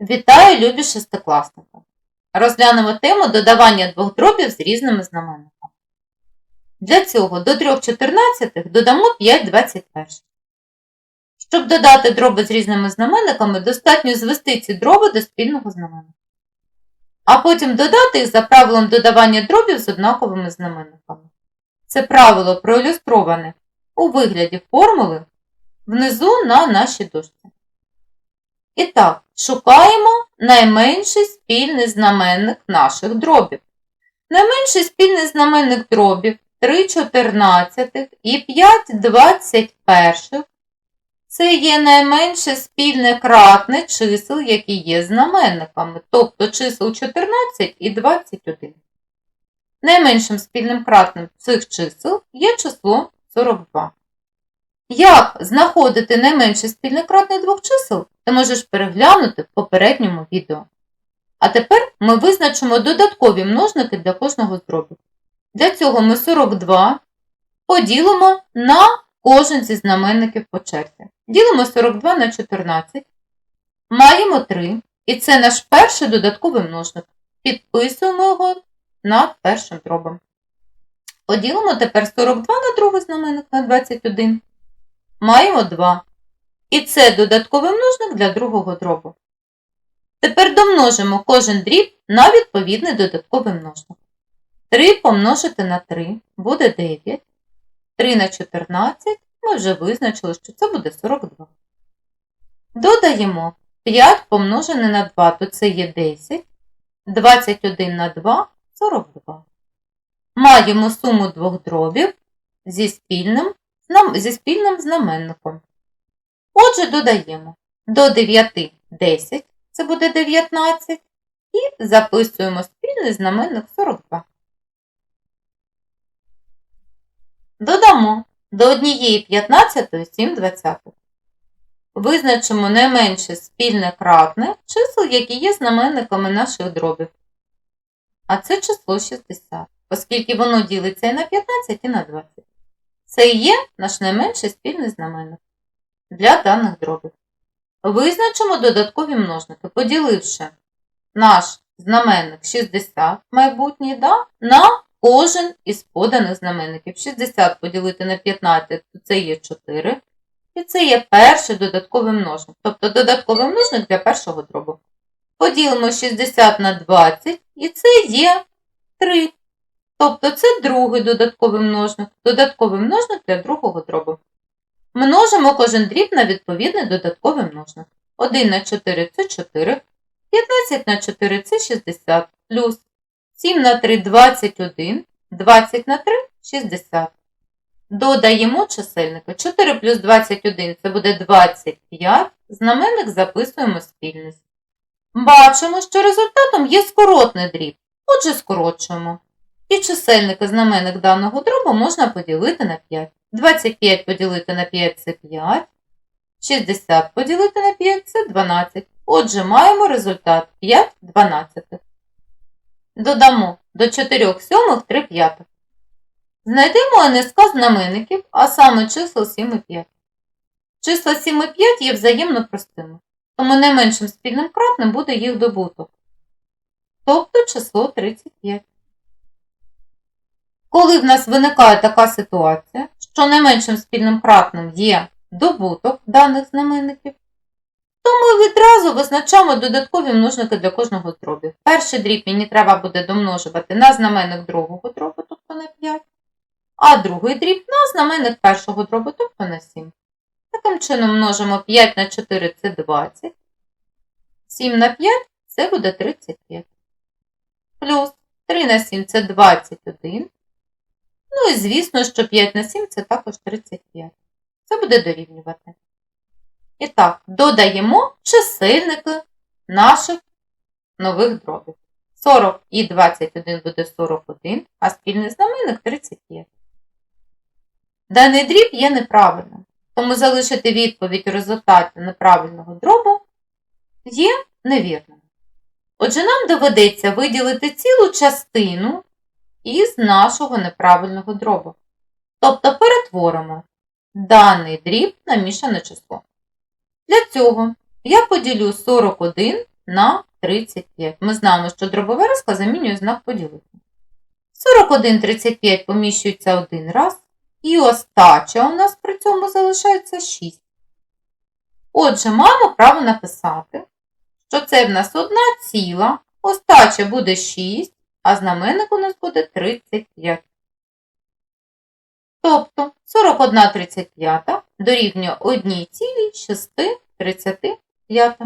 Вітаю, любі шестикласники! Розглянемо тему додавання двох дробів з різними знаменниками. Для цього до 3 чотирнадцятих додамо 5 21. Щоб додати дроби з різними знаменниками, достатньо звести ці дроби до спільного знаменника. А потім додати їх за правилом додавання дробів з однаковими знаменниками. Це правило проілюстроване у вигляді формули внизу на нашій дошці. І так, шукаємо найменший спільний знаменник наших дробів. Найменший спільний знаменник дробів 3 чотирнадцятих і 5 21 це є найменше спільне кратне чисел, які є знаменниками, тобто чисел 14 і 21. Найменшим спільним кратним цих чисел є число 42. Як знаходити найменше спільне кратне двох чисел, ти можеш переглянути в попередньому відео. А тепер ми визначимо додаткові множники для кожного з. Для цього ми 42 поділимо на кожен зі знаменників по черзі. Ділимо 42 на 14. Маємо 3. І це наш перший додатковий множник. Підписуємо його над першим дробом. Поділимо тепер 42 на другий знаменник на 21. Маємо 2. І це додатковий множник для другого дробу. Тепер домножимо кожен дріб на відповідний додатковий множник. 3 помножити на 3 буде 9. 3 на 14 ми вже визначили, що це буде 42. Додаємо 5 помножене на 2, то це є 10. 21 на 2 42. Маємо суму двох дробів зі спільним, зі спільним знаменником. Отже, додаємо до 9 10, це буде 19, і записуємо спільний знаменник 42. Додамо до 1 15 7 20. Визначимо найменше спільне кратне чисел, які є знаменниками наших дробів. А це число 60, оскільки воно ділиться і на 15, і на 20. Це і є наш найменший спільний знаменник для даних дробів. Визначимо додаткові множники, поділивши наш знаменник 60 майбутній да, на кожен із поданих знаменників. 60 поділити на 15, то це є 4. І це є перший додатковий множник, тобто додатковий множник для першого дробу. Поділимо 60 на 20, і це є 3. Тобто це другий додатковий множник, додатковий множник для другого дробу. Множимо кожен дріб на відповідний додатковий множник. 1 на 4 – це 4, 15 на 4 – це 60, плюс 7 на 3 – 21, 20 на 3 – 60. Додаємо чисельники. 4 плюс 21 – це буде 25, знаменник записуємо спільність. Бачимо, що результатом є скоротний дріб, отже скорочуємо. І чисельник знаменник даного дробу можна поділити на 5. 25 поділити на 5 – це 5. 60 поділити на 5 – це 12. Отже, маємо результат 5 дванадцятих. Додамо до 4 сьомих 3 п'ятих. Знайдемо НСК знаменників, а саме чисел 7 і 5. Числа 7 і 5 є взаємно простими, тому найменшим спільним кратним буде їх добуток. Тобто число 35. Коли в нас виникає така ситуація, що найменшим спільним кратним є добуток даних знаменників, то ми відразу визначаємо додаткові множники для кожного дробів. Перший дріб мені треба буде домножувати на знаменник другого дробу, тобто на 5, а другий дріб на знаменник першого дробу, тобто на 7. Таким чином множимо 5 на 4 це 20, 7 на 5 це буде 35. Плюс 3 на 7 це 21. Ну і звісно, що 5 на 7 це також 35. Це буде дорівнювати. І так, додаємо чисельники наших нових дробів. 40 і 21 буде 41, а спільний знаменник 35. Даний дріб є неправильним, тому залишити відповідь у результаті неправильного дробу є невірним. Отже, нам доведеться виділити цілу частину із нашого неправильного дробу. Тобто перетворимо даний дріб на мішане число. Для цього я поділю 41 на 35. Ми знаємо, що дробове розклад замінює знак поділити. 41 35 поміщується один раз. І остача у нас при цьому залишається 6. Отже, маємо право написати, що це в нас одна ціла, остача буде 6, а знаменник у нас буде 35. Тобто 41 35 дорівнює 1 цілій 6 35.